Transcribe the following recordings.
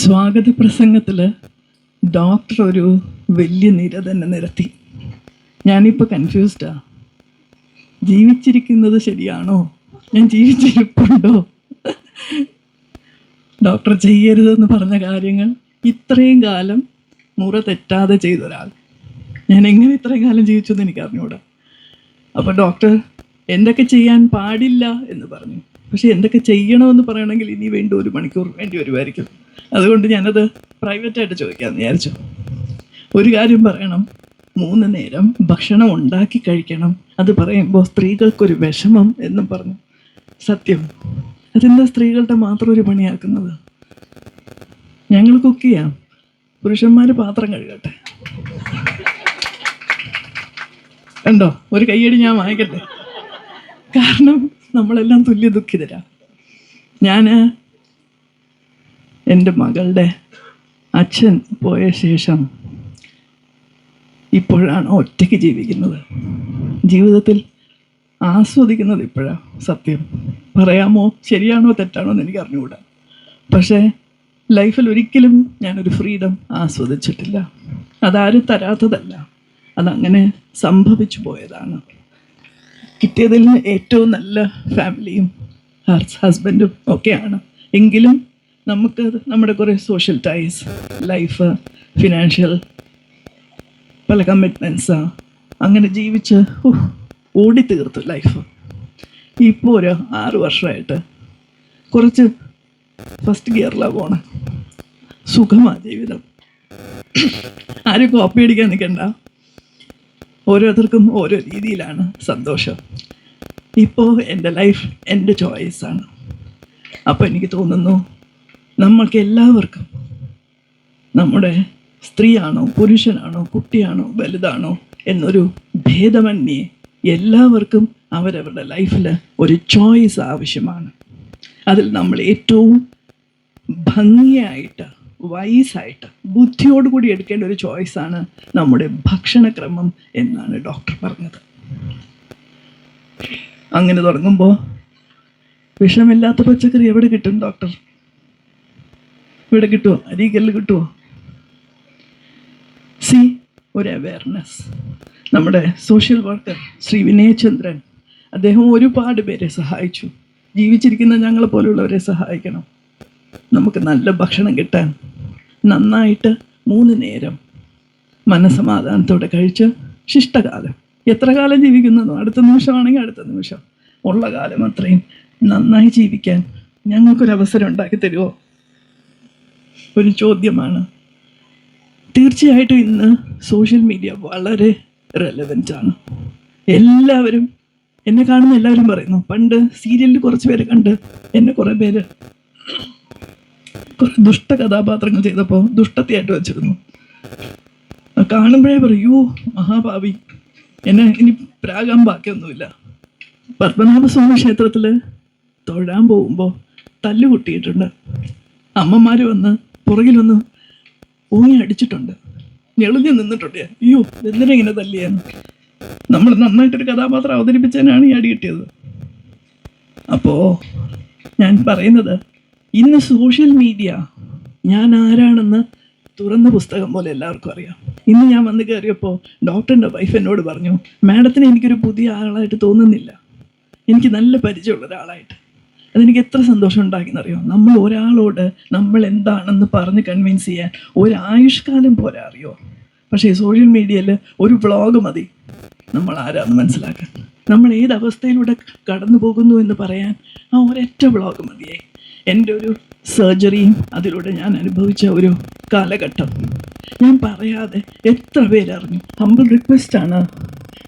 സ്വാഗത പ്രസംഗത്തിൽ ഡോക്ടർ ഒരു വലിയ നിര തന്നെ നിരത്തി. ഞാനിപ്പോൾ കൺഫ്യൂസ്ഡാ ജീവിച്ചിരിക്കുന്നത് ശരിയാണോ? ഞാൻ ജീവിച്ചിരിപ്പുണ്ടോ? ഡോക്ടർ ചെയ്യരുതെന്ന് പറഞ്ഞ കാര്യങ്ങൾ ഇത്രയും കാലം മുറ തെറ്റാതെ ചെയ്ത ഒരാൾ. ഞാൻ എങ്ങനെ ഇത്രയും കാലം ജീവിച്ചു എന്ന് എനിക്ക് അറിഞ്ഞൂടാ അപ്പോൾ ഡോക്ടർ എന്തൊക്കെ ചെയ്യാൻ പാടില്ല എന്ന് പറഞ്ഞു. പക്ഷെ എന്തൊക്കെ ചെയ്യണമെന്ന് പറയണമെങ്കിൽ ഇനി വേണ്ട ഒരു മണിക്കൂർ വേണ്ടി വരുമായിരിക്കും. അതുകൊണ്ട് ഞാനത് പ്രൈവറ്റായിട്ട് ചോദിക്കാമെന്ന് വിചാരിച്ചു. ഒരു കാര്യം പറയണം. മൂന്ന് നേരം ഭക്ഷണം ഉണ്ടാക്കി കഴിക്കണം. അത് പറയുമ്പോൾ സ്ത്രീകൾക്കൊരു വിഷമം എന്നും പറഞ്ഞു. സത്യം. അതെന്താ സ്ത്രീകളുടെ മാത്രം ഒരു പണിയാക്കുന്നത്? ഞങ്ങൾ കുക്ക് ചെയ്യാം പുരുഷന്മാർ പാത്രം കഴുകട്ടെ. കണ്ടോ? ഒരു കയ്യടി ഞാൻ വാങ്ങിക്കട്ടെ. കാരണം നമ്മളെല്ലാം തുല്യ ദുഃഖിതരാ ഞാൻ എന്റെ മകളുടെ അച്ഛൻ പോയ ശേഷം ഇപ്പോഴാണ് ഒറ്റയ്ക്ക് ജീവിക്കുന്നത്. ജീവിതത്തിൽ ആസ്വദിക്കുന്നത് ഇപ്പോഴാണ് സത്യം. പറയാമോ? ശരിയാണോ? തെറ്റാണോ എന്ന് എനിക്ക് അറിഞ്ഞുകൂടാ. പക്ഷേ ലൈഫിൽ ഒരിക്കലും ഞാനൊരു ഫ്രീഡം ആസ്വദിച്ചിട്ടില്ല. അതാരും തരാത്തതല്ല. അതങ്ങനെ സംഭവിച്ചു പോയതാണ്. കിട്ടിയതിൽ ഏറ്റവും നല്ല ഫാമിലിയും ഹസ്ബൻഡും ഒക്കെയാണ്. എങ്കിലും നമുക്ക് നമ്മുടെ കുറേ സോഷ്യൽ ടൈസ് ലൈഫ് ഫിനാൻഷ്യൽ പല കമ്മിറ്റ്മെന്റ്സ് അങ്ങനെ ജീവിച്ച് ഓടി തീർത്തു ലൈഫ് ഇപ്പോൾ ഒരു ആറ് വർഷമായിട്ട് കുറച്ച് ഫസ്റ്റ് ഗിയറിലാണ് പോണ. സുഖമാ ജീവിതം. ആരും കോപ്പി അടിക്കാൻ നിൽക്കണ്ട ഓരോരുത്തർക്കും ഓരോ രീതിയിലാണ് സന്തോഷം. ഇപ്പോൾ എന്റെ ലൈഫ് എന്റെ ചോയ്സാണ് അപ്പോൾ എനിക്ക് തോന്നുന്നു നമ്മൾക്ക് എല്ലാവർക്കും നമ്മുടെ സ്ത്രീയാണോ പുരുഷനാണോ കുട്ടിയാണോ വലുതാണോ എന്നൊരു ഭേദമന്യേ എല്ലാവർക്കും അവരവരുടെ ലൈഫിൽ ഒരു ചോയ്സ് ആവശ്യമാണ്. അതിൽ നമ്മൾ ഏറ്റവും ഭംഗിയായിട്ട് വൈസായിട്ട് ബുദ്ധിയോടുകൂടി എടുക്കേണ്ട ഒരു ചോയ്സാണ് നമ്മുടെ ഭക്ഷണക്രമം എന്നാണ് ഡോക്ടർ പറഞ്ഞത്. അങ്ങനെ തുടങ്ങുമ്പോൾ വിഷമില്ലാത്ത പച്ചക്കറി എവിടെ കിട്ടും ഡോക്ടർ? ഇവിടെ കിട്ടുമോ അരീകല്ല് കിട്ടുമോ സി ഒരു അവയർനെസ് നമ്മുടെ സോഷ്യൽ വർക്കർ ശ്രീ വിനയചന്ദ്രൻ അദ്ദേഹം ഒരുപാട് പേരെ സഹായിച്ചു. ജീവിച്ചിരിക്കുന്ന ഞങ്ങളെ പോലുള്ളവരെ സഹായിക്കണം. നമുക്ക് നല്ല ഭക്ഷണം കിട്ടാൻ നന്നായിട്ട് മൂന്ന് നേരം മനസമാധാനത്തോടെ കഴിച്ച് ശിഷ്ടകാലം. എത്ര കാലം ജീവിക്കുന്നതോ? അടുത്ത നിമിഷമാണെങ്കിൽ അടുത്ത നിമിഷം. ഉള്ള കാലം അത്രയും നന്നായി ജീവിക്കാൻ ഞങ്ങൾക്കൊരവസരം ഉണ്ടാക്കി തരുമോ ഒരു ചോദ്യമാണ്. തീർച്ചയായിട്ടും ഇന്ന് സോഷ്യൽ മീഡിയ വളരെ റെലവന്റ് ആണ്. എല്ലാവരും എന്നെ കാണുന്ന എല്ലാവരും പറയുന്നു പണ്ട് സീരിയലിൽ കുറച്ച് പേര് കണ്ട് എന്നെ കുറേ പേര് കുറെ ദുഷ്ട കഥാപാത്രങ്ങൾ ചെയ്തപ്പോൾ ദുഷ്ടത്തെയായിട്ട് വെച്ചിരുന്നു. കാണുമ്പോഴേ പറയൂ മഹാഭാവി. എന്നെ ഇനി പ്രാകാൻ ബാക്കിയൊന്നുമില്ല. പത്മനാഭസ്വാമി ക്ഷേത്രത്തിൽ തൊഴാൻ പോകുമ്പോൾ തല്ലുകുട്ടിയിട്ടുണ്ട് അമ്മമാർ വന്ന് പുറകിൽ വന്ന് ഊങ്ങി അടിച്ചിട്ടുണ്ട്. ഞെളിഞ്ഞ് നിന്നിട്ടുണ്ട്. അയ്യോ എന്തിനാ ഇങ്ങനെ തല്ലിയാണ് നമ്മൾ നന്നായിട്ടൊരു കഥാപാത്രം അവതരിപ്പിച്ചതിനാണ് ഈ അടി കിട്ടിയത്. അപ്പോൾ ഞാൻ പറയുന്നത് ഇന്ന് സോഷ്യൽ മീഡിയ ഞാൻ ആരാണെന്ന് തുറന്ന പുസ്തകം പോലെ എല്ലാവർക്കും അറിയാം. ഇന്ന് ഞാൻ വന്ന് കയറിയപ്പോൾ ഡോക്ടറിന്റെ വൈഫ് എന്നോട് പറഞ്ഞു മാഡത്തിന് എനിക്കൊരു പുതിയ ആളായിട്ട് തോന്നുന്നില്ല. എനിക്ക് നല്ല പരിചയമുള്ള ഒരാളായിട്ട്. അതെനിക്ക് എത്ര സന്തോഷം ഉണ്ടാക്കിയെന്നറിയോ? നമ്മൾ ഒരാളോട് നമ്മൾ എന്താണെന്ന് പറഞ്ഞ് കൺവിൻസ് ചെയ്യാൻ ഒരു ആയുഷ്കാലം പോരാ അറിയോ? പക്ഷേ സോഷ്യൽ മീഡിയയിൽ ഒരു വ്ളോഗ് മതി. നമ്മൾ ആരാന്ന് മനസ്സിലാക്കാൻ. നമ്മൾ ഏത് അവസ്ഥയിലൂടെ കടന്നു പോകുന്നു എന്ന് പറയാൻ ആ ഒരൊറ്റ വ്ളോഗ് മതിയേ. എന്റെ ഒരു സർജറിയും അതിലൂടെ ഞാൻ അനുഭവിച്ച ഒരു കാലഘട്ടം. ഞാൻ പറയാതെ എത്ര പേരറിഞ്ഞു ഹമ്പിൾ റിക്വസ്റ്റാണ്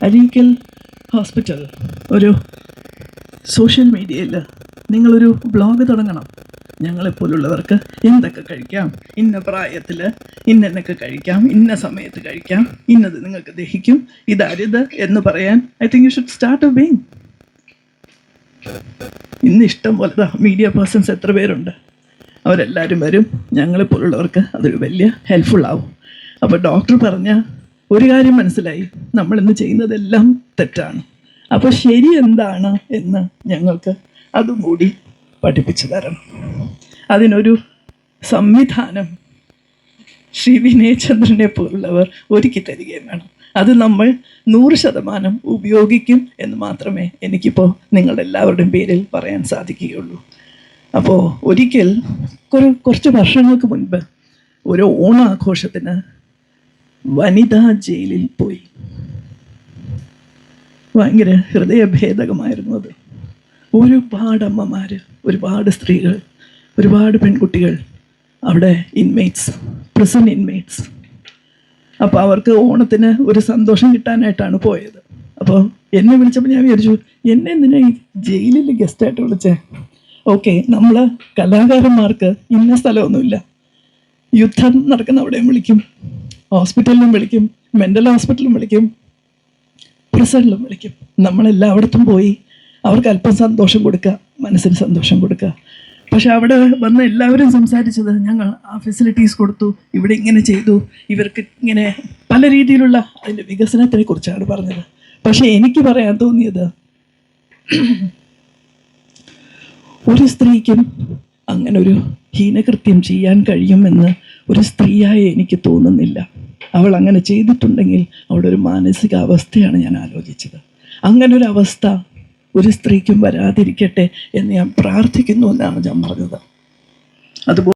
അരീക്കൽ ഹോസ്പിറ്റൽ ഒരു സോഷ്യൽ മീഡിയയിൽ നിങ്ങളൊരു ബ്ലോഗ് തുടങ്ങണം. ഞങ്ങളെപ്പോലുള്ളവർക്ക് എന്തൊക്കെ കഴിക്കാം? ഇന്ന പ്രായത്തിൽ ഇന്നൊക്കെ കഴിക്കാം. ഇന്ന സമയത്ത് കഴിക്കാം. ഇന്നത് നിങ്ങൾക്ക് ദഹിക്കും. ഇതരുത് എന്ന് പറയാൻ I think you should start being ഇന്ന് ഇഷ്ടം പോലെ മീഡിയ പേഴ്സൺസ് എത്ര പേരുണ്ട്? അവരെല്ലാവരും വരും. ഞങ്ങളെപ്പോലുള്ളവർക്ക് അതൊരു വലിയ ഹെൽപ്ഫുൾ അപ്പോൾ ഡോക്ടർ പറഞ്ഞ ഒരു കാര്യം മനസ്സിലായി. നമ്മൾ ഇന്ന് ചെയ്യുന്നതെല്ലാം തെറ്റാണ്. അപ്പോൾ ശരി എന്താണ് എന്ന് ഞങ്ങൾക്ക് അതും കൂടി പഠിപ്പിച്ചു തരണം. അതിനൊരു സംവിധാനം ശ്രീ വിനയചന്ദ്രനെ പോലുള്ളവർ ഒരുക്കി തരികയും വേണം. അത് നമ്മൾ നൂറ് ശതമാനം ഉപയോഗിക്കും എന്ന് മാത്രമേ എനിക്കിപ്പോൾ നിങ്ങളുടെ എല്ലാവരുടെയും പേരിൽ പറയാൻ സാധിക്കുകയുള്ളൂ. അപ്പോൾ ഒരിക്കൽ കുറെ കുറച്ച് വർഷങ്ങൾക്ക് മുൻപ് ഒരു ഓണാഘോഷത്തിന് വനിതാ ജയിലിൽ പോയി. ഭയങ്കര ഹൃദയഭേദകമായിരുന്നു അത്. ഒരുപാട് അമ്മമാർ ഒരുപാട് സ്ത്രീകൾ ഒരുപാട് പെൺകുട്ടികൾ അവിടെ ഇൻമേറ്റ്സ് പ്രസൻ ഇൻമേറ്റ്സ് അപ്പോൾ അവർക്ക് ഓണത്തിന് ഒരു സന്തോഷം കിട്ടാനായിട്ടാണ് പോയത്. അപ്പോൾ എന്നെ വിളിച്ചപ്പോൾ ഞാൻ വിചാരിച്ചു എന്നെ എന്തിനാ ജയിലിൽ ഗസ്റ്റായിട്ട് വിളിച്ചേ? ഓക്കെ നമ്മൾ കലാകാരന്മാർക്ക് ഇന്ന സ്ഥലമൊന്നുമില്ല. യുദ്ധം നടക്കുന്ന അവിടെയും വിളിക്കും ഹോസ്പിറ്റലിലും വിളിക്കും മെന്റൽ ഹോസ്പിറ്റലിലും വിളിക്കും പ്രിസണിലും വിളിക്കും. നമ്മളെല്ലായിടത്തും പോയി അവർക്ക് അല്പം സന്തോഷം കൊടുക്കുക മനസ്സിന് സന്തോഷം കൊടുക്കുക പക്ഷെ അവിടെ വന്ന് എല്ലാവരും സംസാരിച്ചത് ഞങ്ങൾ ആ ഫെസിലിറ്റീസ് കൊടുത്തു ഇവിടെ ഇങ്ങനെ ചെയ്തു ഇവർക്ക് ഇങ്ങനെ പല രീതിയിലുള്ള അതിന്റെ വികസനത്തിനെ കുറിച്ചാണ് പറഞ്ഞത്. പക്ഷെ എനിക്ക് പറയാൻ തോന്നിയത് ഒരു സ്ത്രീക്കും അങ്ങനെ ഒരു ഹീനകൃത്യം ചെയ്യാൻ കഴിയുമെന്ന് ഒരു സ്ത്രീയായി എനിക്ക് തോന്നുന്നില്ല. അവൾ അങ്ങനെ ചെയ്തിട്ടുണ്ടെങ്കിൽ അവളുടെ ഒരു മാനസികാവസ്ഥയാണ് ഞാൻ ആലോചിച്ചത്. അങ്ങനെ ഒരു അവസ്ഥ ഒരു സ്ത്രീക്കും വരാതിരിക്കട്ടെ എന്ന് ഞാൻ പ്രാർത്ഥിക്കുന്നു എന്നാണ് ഞാൻ പറഞ്ഞത്. അതുപോലെ